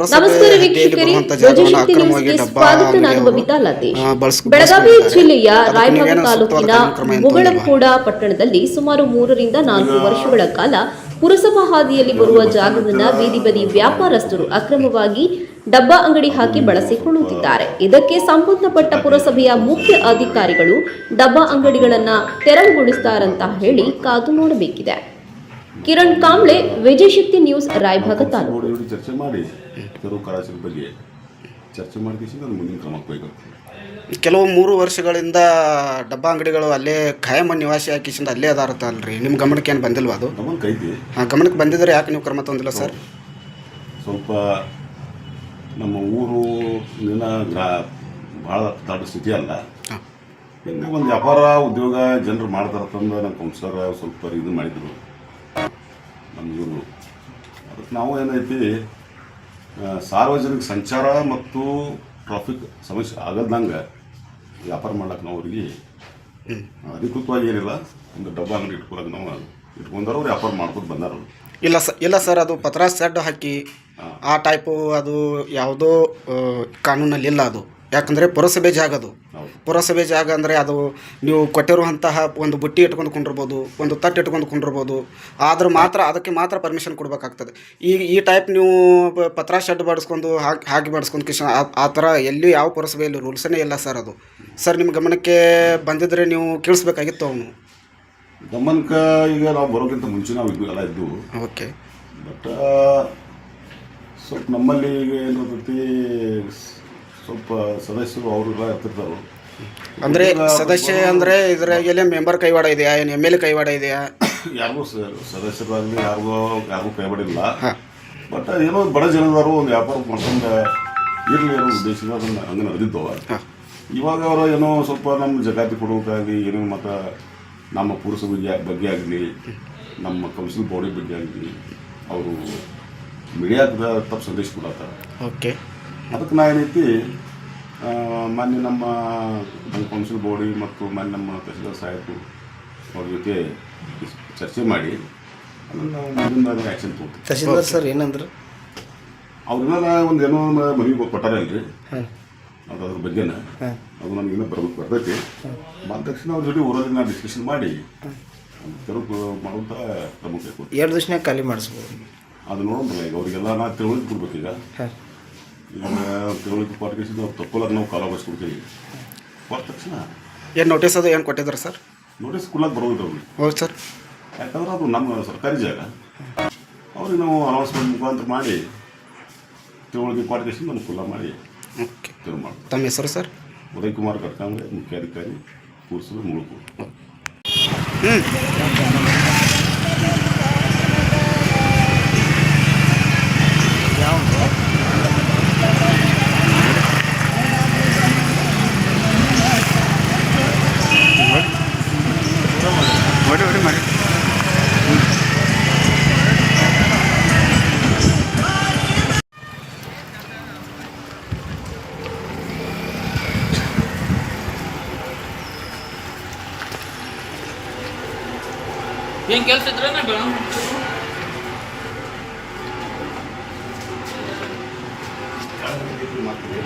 ನಮಸ್ಕಾರ ವೀಕ್ಷಕರೇ ನ್ಯೂಸ್ಗೆ ಸ್ವಾಗತ ನಾನು ಬಬಿತಾ ಲತೀಶ್. ಬೆಳಗಾವಿ. ಜಿಲ್ಲೆಯ ರಾಯಭಾಗ ತಾಲೂಕಿನ ಮುಗಳಖೋಡ ಪಟ್ಟಣದಲ್ಲಿ ಸುಮಾರು ಮೂರರಿಂದ ನಾಲ್ಕು ವರ್ಷಗಳ ಕಾಲ ಪುರಸಭಾ ಹಾದಿಯಲ್ಲಿ ಬರುವ ಜಾಗವನ್ನು ಬೀದಿ ಬದಿ ವ್ಯಾಪಾರಸ್ಥರು ಅಕ್ರಮವಾಗಿ ಡಬ್ಬಾ ಅಂಗಡಿ ಹಾಕಿ ಬಳಸಿಕೊಳ್ಳುತ್ತಿದ್ದಾರೆ. ಇದಕ್ಕೆ ಸಂಬಂಧಪಟ್ಟ ಪುರಸಭೆಯ ಮುಖ್ಯ ಅಧಿಕಾರಿಗಳು ಡಬ್ಬಾ ಅಂಗಡಿಗಳನ್ನ ತೆರವುಗೊಳಿಸ್ತಾರಂತ ಹೇಳಿ ಕಾದು ನೋಡಬೇಕಿದೆ. ಕಿರಣ್ ಕಾಂಬ್ಳೆ ವಿಜಯಶಕ್ತಿ ನ್ಯೂಸ್ ರಾಯಭಾಗ ತಾಲೂಕು. ತೆರವು ಕರಾಚಿನ ಬಗ್ಗೆ ಚರ್ಚೆ ಮಾಡಿಸಿ ನಾನು ಮುಂದಿನ ಕ್ರಮಕ್ಕೆ ಬೇಕು ಕೆಲವು ಮೂರು ವರ್ಷಗಳಿಂದ ಡಬ್ಬ ಅಂಗಡಿಗಳು ಅಲ್ಲೇ ಖಾಯಂ ನಿವಾಸಿ ಹಾಕಿಸಿಂದ ಅಲ್ಲೇ ಅದಾರತ್ತ ಅಲ್ರಿ ನಿಮ್ಮ ಗಮನಕ್ಕೆ ಏನು ಬಂದಿಲ್ವಾ ಅದು? ನಮ್ಮನ್ನು ಕೈತಿ ಆ, ಗಮನಕ್ಕೆ ಬಂದಿದ್ರೆ ಯಾಕೆ ನೀವು ಕ್ರಮ ತಂದಿಲ್ಲ ಸರ್? ಸ್ವಲ್ಪ ನಮ್ಮ ಊರು ನಿನ್ನ ಗ್ರಾ ಭಾಳ ದೊಡ್ಡ ಸ್ಥಿತಿ ಅಲ್ಲ. ಇನ್ನು ಒಂದು ವ್ಯಾಪಾರ ಉದ್ಯೋಗ ಜನರು ಮಾಡ್ತಾರೆ ತಂದು ನಮ್ಮ ಕಂಸರ ಸ್ವಲ್ಪ ಇದು ಮಾಡಿದ್ರು. ನಮ್ಮ ಇವರು. ಅದಕ್ಕೆ ನಾವು ಏನೈತಿ ಸಾರ್ವಜನಿಕ ಸಂಚಾರ ಮತ್ತು ಟ್ರಾಫಿಕ್ ಸಮಸ್ಯೆ ಆಗದಂಗೆ ವ್ಯಾಪಾರ ಮಾಡ್ಲಿಕ್ಕೆ ನಾವು ಅವ್ರಿಗೆ ಅಧಿಕೃತವಾಗಿ ಏನಿಲ್ಲ ಒಂದು ಡಬ್ಬ ಅಂಗಡಿ ಇಟ್ಕೊಳಕ್ಕೆ ನಾವು ಇಟ್ಕೊಂಡಾರ ಅವ್ರು ವ್ಯಾಪಾರ ಮಾಡ್ಕೊಂಡು ಬಂದಾರ. ಇಲ್ಲ ಸರ್ ಇಲ್ಲ ಸರ್ ಅದು ಪತ್ರ ಸೆಡ್ ಹಾಕಿ ಆ ಟೈಪು ಅದು ಯಾವುದೋ ಕಾನೂನಲ್ಲಿ ಇಲ್ಲ ಅದು ಯಾಕಂದರೆ ಪುರಸಭೆ ಜಾಗ ಅದು. ಪುರಸಭೆ ಜಾಗ ಅಂದರೆ ಅದು ನೀವು ಕೊಟ್ಟಿರುವಂತಹ ಒಂದು ಬುಟ್ಟಿ ಇಟ್ಕೊಂಡು ಕುಂಡಿರ್ಬೋದು ಒಂದು ತಟ್ಟು ಇಟ್ಕೊಂಡು ಕುಂಡಿರ್ಬೋದು. ಆದರೂ ಮಾತ್ರ ಅದಕ್ಕೆ ಮಾತ್ರ ಪರ್ಮಿಷನ್ ಕೊಡಬೇಕಾಗ್ತದೆ. ಈಗ ಈ ಟೈಪ್ ನೀವು ಪತ್ರ ಶೆಡ್ ಬಡಿಸ್ಕೊಂಡು ಹಾಕಿ ಹಾಕಿ ಬಡಿಸ್ಕೊಂಡು ಕಿಶನ್ ಆ- ಥರ ಎಲ್ಲಿ ಯಾವ ಪುರಸಭೆಯಲ್ಲಿ ರೂಲ್ಸನೇ ಇಲ್ಲ ಸರ್ ಅದು. ಸರ್ ನಿಮ್ಮ ಗಮನಕ್ಕೆ ಬಂದಿದ್ದರೆ ನೀವು ಕೇಳಿಸ್ಬೇಕಾಗಿತ್ತು ಅವನು. ಗಮನಕ್ಕೆ ಈಗ ನಾವು ಬರೋಕ್ಕಿಂತ ಮುಂಚೆ ನಾವು ಇದು ಎಲ್ಲ ಇದ್ದು ಓಕೆ. ಬಟ್ ಸ್ವಲ್ಪ ನಮ್ಮಲ್ಲಿ ಈಗ ಏನಿರ್ತೈತಿ ಸ್ವಲ್ಪ ಸದಸ್ಯರು ಅವರು ಇರ್ತಿರ್ತಾರೆ ಅಂದ್ರೆ ಸದಸ್ಯ ಅಂದ್ರೆ ಇದ್ರಾಗೆಲ್ಲ ಮೆಂಬರ್ ಕೈವಾಡ ಇದೆಯಾ? ಏನು ಎಂ ಎಲ್ ಎ ಕೈವಾಡ ಇದೆಯಾ? ಯಾರಿಗೂ ಸದಸ್ಯರಾಗಲಿ ಯಾರಿಗೂ ಯಾರಿಗೂ ಕೈವಾಡಿಲ್ಲ ಬಟ್ ಏನೋ ಬಡ ಜನದವರು ಒಂದು ವ್ಯಾಪಾರ ಮಾಡ್ಕೊಂಡು ಇರಲಿ ಅನ್ನೋ ಉದ್ದೇಶದಿಂದ ಅದನ್ನು ಹಂಗೆ ನಡೆದಿದ್ದವ ಇವಾಗ ಅವರು ಏನೋ ಸ್ವಲ್ಪ ನಮ್ಮ ಜಗಾತಿ ಕೊಡೋಕ್ಕಾಗಲಿ ಏನೋ ಮತ್ತು ನಮ್ಮ ಪುರುಷ ಬಗ್ಗೆ ಆಗಲಿ ನಮ್ಮ ಕೌನ್ಸಿಲ್ ಬಾಡಿ ಬಗ್ಗೆ ಆಗಲಿ ಅವರು ಮೀಡಿಯಾದ ತಪ್ಪು ಸಂದೇಶ ಕೊಡತ್ತಾರೆ. ಓಕೆ ಅದಕ್ಕೆ ನಾ ಏನೈತಿ ಮೊನ್ನೆ ನಮ್ಮ ಕೌನ್ಸಿಲ್ ಬೋರ್ಡಿ ಮತ್ತು ಮೊನ್ನೆ ನಮ್ಮ ತಹಸೀಲ್ದಾರ್ ಸಾಹೇಬರು ಅವ್ರ ಜೊತೆ ಚರ್ಚೆ ಮಾಡಿ ಅದನ್ನು ನಾವು ಮುಂದಿನ ಆ್ಯಕ್ಷನ್ ತಗೋತೀವಿ ತಹಸೀಲ್ದಾರ್ ಸರ್ ಏನಂದ್ರೆ? ಅವ್ರನ್ನ ಒಂದು ಏನೋ ಒಂದು ಮನವಿ ಕೊಟ್ಟಾರಲ್ರಿ. ಅದು ಅದ್ರ ಬಗ್ಗೆನ. ಅದು ನಮಗಿನ್ನ ಬರ್ಬೇಕು ಬರ್ತೈತಿ. ಬಂದ ತಕ್ಷಣ ಅವ್ರ ಜೊತೆ ಊರಲ್ಲಿ ನಾವು ಡಿಸ್ಕಷನ್ ಮಾಡಿ ತೆರವು ಮಾಡುವಂಥ ಕೈಗೊಳ್ತೀವಿ ಎರಡು ದಿವಸ ಖಾಲಿ ಮಾಡಿಸ್ಬೋದು. ಅದು ನೋಡೋಣ ಈಗ ಅವರಿಗೆಲ್ಲ ನಾ ತಿಳುವಳಿಕೆ ಕೊಡ್ಬೇಕೀಗ. ಈಗ ತಿಳುವಳಿಕೆ ಪಾಟ್ಕೇಸಿ ನಾವು ತಕ್ಕೊಳಕ್ಕೆ ನಾವು ಕಾಲ ಕೊಡ್ತೀವಿ ಕೊಟ್ಟ ತಕ್ಷಣ. ಏನು ನೋಟಿಸ್ ಅದು ಏನು ಕೊಟ್ಟಿದ್ರು ಸರ್? ನೋಟಿಸ್ ಕೊಡ್ಲಕ್ಕೆ ಬರೋದಿಲ್ಲ ಅವ್ರಿಗೆ. ಹೌದು ಸರ್. ಯಾಕಂದ್ರೆ ಅದು ನಮ್ಮ ಸರ್ಕಾರಿ ಜಾಗ. ಅವ್ರಿಗೆ ನಾವು ಅನೌನ್ಸ್ಮೆಂಟ್ ಮುಖಾಂತರ ಮಾಡಿ ತಿಳುವಳಿಕೆ ಪಾಟ್ಕೇಸಿ ನಮ್ಗೆ ಕುಲ್ಲ ಮಾಡಿ ಓಕೆ ಮಾಡ್ತೀವಿ. ತಮ್ಮ ಹೆಸರು ಸರ್? ಉದಯ್ ಕುಮಾರ್ ಕಟ್ಕಂದ್ರೆ ಮುಖ್ಯಾಧಿಕಾರಿ ಕೂರಿಸಲು ಮುಳುಕು ಹೊಡಿ ಏನ್ ಕೆಲ್ಸ ಇದ್ರೆ ಮಾಡ್ತೀವಿ